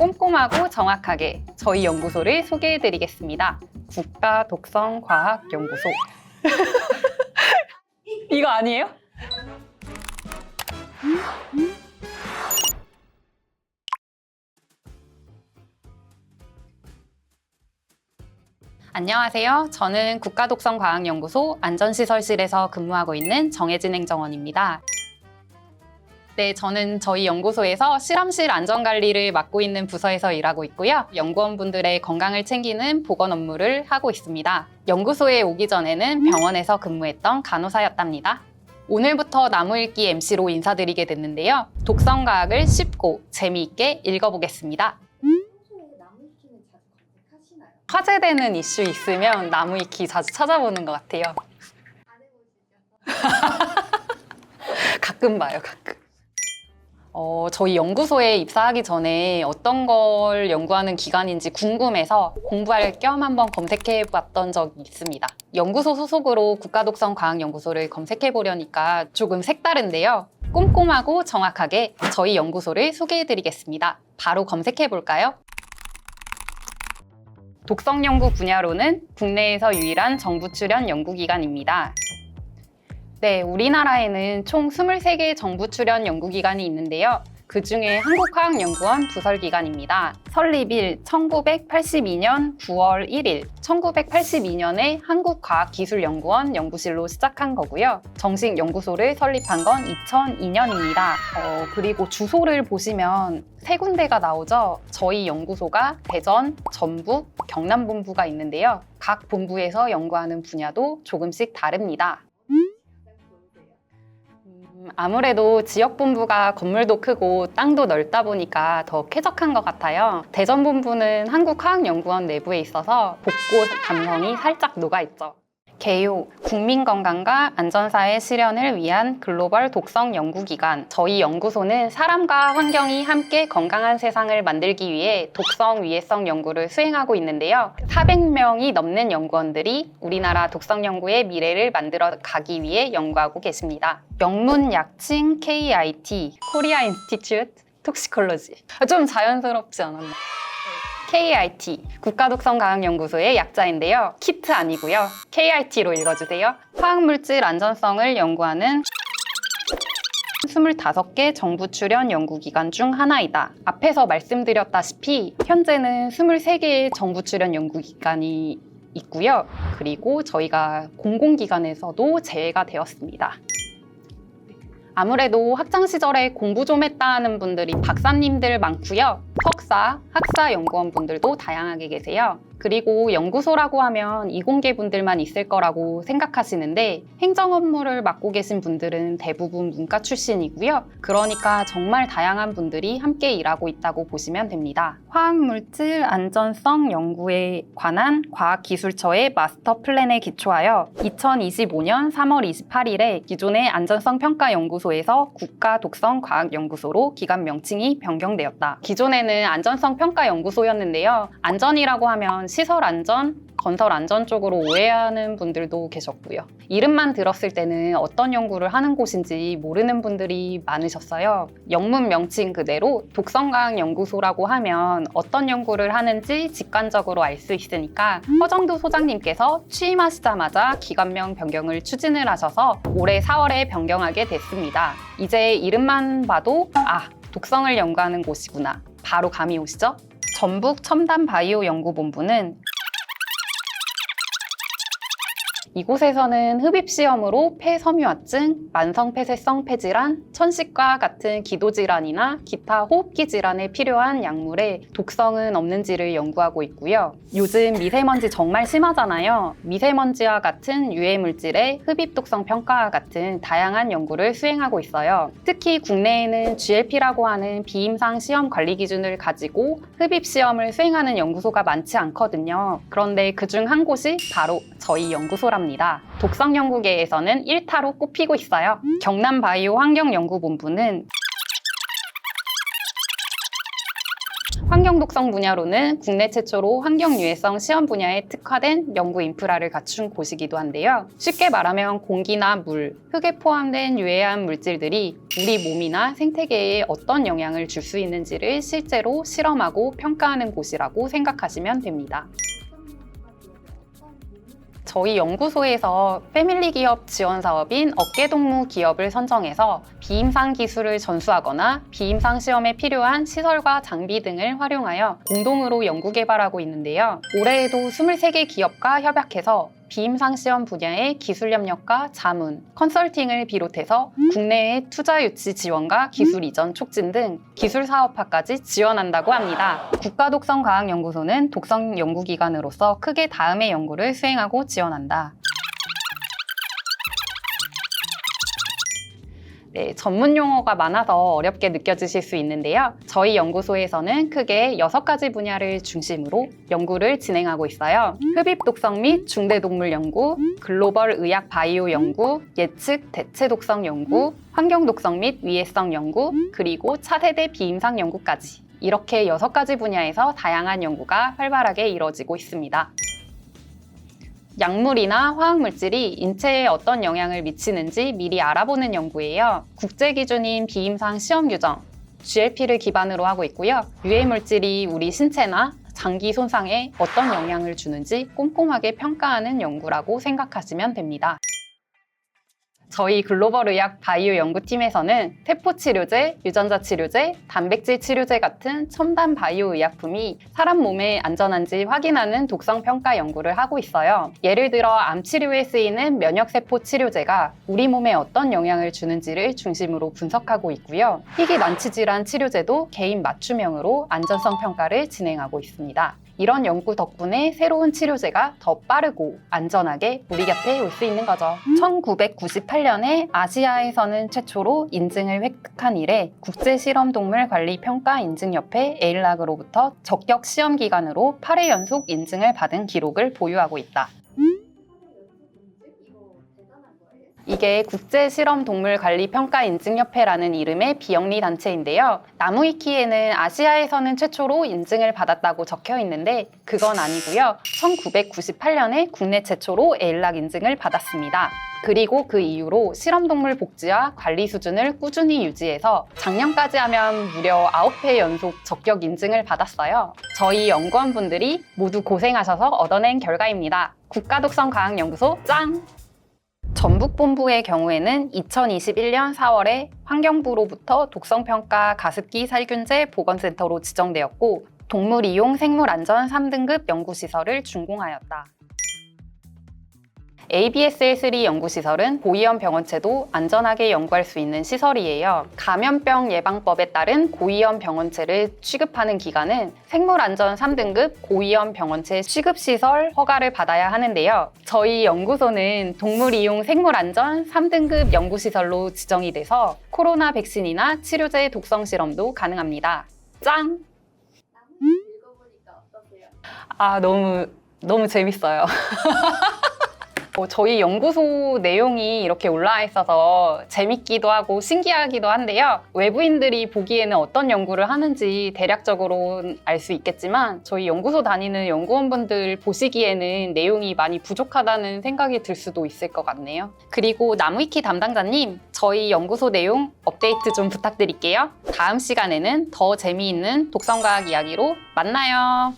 꼼꼼하고 정확하게 저희 연구소를 소개해 드리겠습니다. 국가 독성 과학 연구소. 이거 아니에요? 안녕하세요. 저는 국가독성과학연구소 안전시설실에서 근무하고 있는 정혜진 행정원입니다. 네, 저는 저희 연구소에서 실험실 안전관리를 맡고 있는 부서에서 일하고 있고요. 연구원분들의 건강을 챙기는 보건 업무를 하고 있습니다. 연구소에 오기 전에는 병원에서 근무했던 간호사였답니다. 오늘부터 나무읽기 MC로 인사드리게 됐는데요. 독성과학을 쉽고 재미있게 읽어보겠습니다. 화제되는 이슈 있으면 나무위키 자주 찾아보는 것 같아요. 가끔 봐요, 가끔. 어, 저희 연구소에 입사하기 전에 어떤 걸 연구하는 기관인지 궁금해서 공부할 겸 한번 검색해 봤던 적이 있습니다. 연구소 소속으로 국가독성과학연구소를 검색해 보려니까 조금 색다른데요. 꼼꼼하고 정확하게 저희 연구소를 소개해 드리겠습니다. 바로 검색해 볼까요? 독성 연구 분야로는 국내에서 유일한 정부 출연 연구기관입니다. 네, 우리나라에는 총 23개의 정부 출연 연구기관이 있는데요. 그 중에 한국화학연구원 부설기관입니다. 설립일 1982년 9월 1일, 1982년에 한국과학기술연구원 연구실로 시작한 거고요. 정식 연구소를 설립한 건 2002년입니다. 어, 그리고 주소를 보시면 세 군데가 나오죠. 저희 연구소가 대전, 전북, 경남 본부가 있는데요. 각 본부에서 연구하는 분야도 조금씩 다릅니다. 아무래도 지역 본부가 건물도 크고 땅도 넓다 보니까 더 쾌적한 것 같아요. 대전 본부는 한국화학연구원 내부에 있어서 복고 감성이 살짝 녹아 있죠. 개요, 국민 건강과 안전사의 실현을 위한 글로벌 독성 연구기관. 저희 연구소는 사람과 환경이 함께 건강한 세상을 만들기 위해 독성 위해성 연구를 수행하고 있는데요. 400명이 넘는 연구원들이 우리나라 독성 연구의 미래를 만들어 가기 위해 연구하고 계십니다. 영문 약칭 KIT, Korea Institute Toxicology. 아, 좀 자연스럽지 않았나요? KIT, 국가독성과학연구소의 약자인데요. 키트 아니고요. KIT로 읽어주세요. 화학물질 안전성을 연구하는 25개 정부 출연 연구기관 중 하나이다. 앞에서 말씀드렸다시피 현재는 23개의 정부 출연 연구기관이 있고요. 그리고 저희가 공공기관에서도 제외가 되었습니다. 아무래도 학창 시절에 공부 좀 했다는 분들이 박사님들 많고요. 석사, 학사 연구원 분들도 다양하게 계세요. 그리고 연구소라고 하면 이공계 분들만 있을 거라고 생각하시는데 행정 업무를 맡고 계신 분들은 대부분 문과 출신이고요. 그러니까 정말 다양한 분들이 함께 일하고 있다고 보시면 됩니다. 화학물질 안전성 연구에 관한 과학기술처의 마스터 플랜에 기초하여 2025년 3월 28일에 기존의 안전성 평가 연구소에서 국가 독성 과학 연구소로 기관 명칭이 변경되었다. 기존에는 안전성 평가 연구소였는데요. 안전이라고 하면 시설 안전, 건설 안전 쪽으로 오해하는 분들도 계셨고요. 이름만 들었을 때는 어떤 연구를 하는 곳인지 모르는 분들이 많으셨어요. 영문 명칭 그대로 독성과학 연구소라고 하면 어떤 연구를 하는지 직관적으로 알 수 있으니까 허정두 소장님께서 취임하시자마자 기관명 변경을 추진을 하셔서 올해 4월에 변경하게 됐습니다. 이제 이름만 봐도 아, 독성을 연구하는 곳이구나. 바로 감이 오시죠? 전북 첨단 바이오 연구본부는 이곳에서는 흡입 시험으로 폐섬유화증, 만성 폐쇄성 폐질환, 천식과 같은 기도 질환이나 기타 호흡기 질환에 필요한 약물의 독성은 없는지를 연구하고 있고요. 요즘 미세먼지 정말 심하잖아요. 미세먼지와 같은 유해 물질의 흡입 독성 평가와 같은 다양한 연구를 수행하고 있어요. 특히 국내에는 GLP라고 하는 비임상 시험 관리 기준을 가지고 흡입 시험을 수행하는 연구소가 많지 않거든요. 그런데 그중 한 곳이 바로 저희 연구소랍니다. 독성 연구계에서는 1타로 꼽히고 있어요. 경남 바이오 환경 연구본부는 환경 독성 분야로는 국내 최초로 환경 유해성 시험 분야에 특화된 연구 인프라를 갖춘 곳이기도 한데요. 쉽게 말하면 공기나 물, 흙에 포함된 유해한 물질들이 우리 몸이나 생태계에 어떤 영향을 줄 수 있는지를 실제로 실험하고 평가하는 곳이라고 생각하시면 됩니다. 저희 연구소에서 패밀리 기업 지원 사업인 어깨동무 기업을 선정해서 비임상 기술을 전수하거나 비임상 시험에 필요한 시설과 장비 등을 활용하여 공동으로 연구 개발하고 있는데요. 올해에도 23개 기업과 협약해서 비임상 시험 분야의 기술 협력과 자문, 컨설팅을 비롯해서 국내의 투자 유치 지원과 기술 이전 촉진 등 기술 사업화까지 지원한다고 합니다. 국가 독성 과학 연구소는 독성 연구기관으로서 크게 다음의 연구를 수행하고 지원한다. 네, 전문 용어가 많아서 어렵게 느껴지실 수 있는데요. 저희 연구소에서는 크게 여섯 가지 분야를 중심으로 연구를 진행하고 있어요. 흡입 독성 및 중대 동물 연구, 글로벌 의학 바이오 연구, 예측 대체 독성 연구, 환경 독성 및 위해성 연구, 그리고 차세대 비임상 연구까지. 이렇게 여섯 가지 분야에서 다양한 연구가 활발하게 이루어지고 있습니다. 약물이나 화학물질이 인체에 어떤 영향을 미치는지 미리 알아보는 연구예요. 국제 기준인 비임상 시험 규정, GLP를 기반으로 하고 있고요. 유해 물질이 우리 신체나 장기 손상에 어떤 영향을 주는지 꼼꼼하게 평가하는 연구라고 생각하시면 됩니다. 저희 글로벌 의학 바이오 연구팀에서는 세포 치료제, 유전자 치료제, 단백질 치료제 같은 첨단 바이오 의약품이 사람 몸에 안전한지 확인하는 독성 평가 연구를 하고 있어요. 예를 들어 암 치료에 쓰이는 면역 세포 치료제가 우리 몸에 어떤 영향을 주는지를 중심으로 분석하고 있고요. 희귀 난치 질환 치료제도 개인 맞춤형으로 안전성 평가를 진행하고 있습니다. 이런 연구 덕분에 새로운 치료제가 더 빠르고 안전하게 우리 곁에 올 수 있는 거죠. 1998년에 아시아에서는 최초로 인증을 획득한 이래 국제실험동물관리평가인증협회 에일락으로부터 적격 시험 기간으로 8회 연속 인증을 받은 기록을 보유하고 있다. 이게 국제실험동물관리평가인증협회라는 이름의 비영리 단체인데요. 나무위키에는 아시아에서는 최초로 인증을 받았다고 적혀 있는데 그건 아니고요. 1998년에 국내 최초로 에일락 인증을 받았습니다. 그리고 그 이후로 실험동물 복지와 관리 수준을 꾸준히 유지해서 작년까지 하면 무려 9회 연속 적격 인증을 받았어요. 저희 연구원분들이 모두 고생하셔서 얻어낸 결과입니다. 국가독성 과학연구소 짱! 전북본부의 경우에는 2021년 4월에 환경부로부터 독성평가 가습기 살균제 보건센터로 지정되었고 동물 이용 생물 안전 3등급 연구시설을 준공하였다. ABSL3 연구시설은 고위험 병원체도 안전하게 연구할 수 있는 시설이에요. 감염병 예방법에 따른 고위험 병원체를 취급하는 기관은 생물안전 3등급 고위험 병원체 취급시설 허가를 받아야 하는데요. 저희 연구소는 동물이용 생물안전 3등급 연구시설로 지정이 돼서 코로나 백신이나 치료제 독성 실험도 가능합니다. 어떠세요? 아, 너무, 너무 재밌어요. 어, 저희 연구소 내용이 이렇게 올라와 있어서 재밌기도 하고 신기하기도 한데요. 외부인들이 보기에는 어떤 연구를 하는지 대략적으로 알 수 있겠지만 저희 연구소 다니는 연구원분들 보시기에는 내용이 많이 부족하다는 생각이 들 수도 있을 것 같네요. 그리고 나무위키 담당자님, 저희 연구소 내용 업데이트 좀 부탁드릴게요. 다음 시간에는 더 재미있는 독성과학 이야기로 만나요.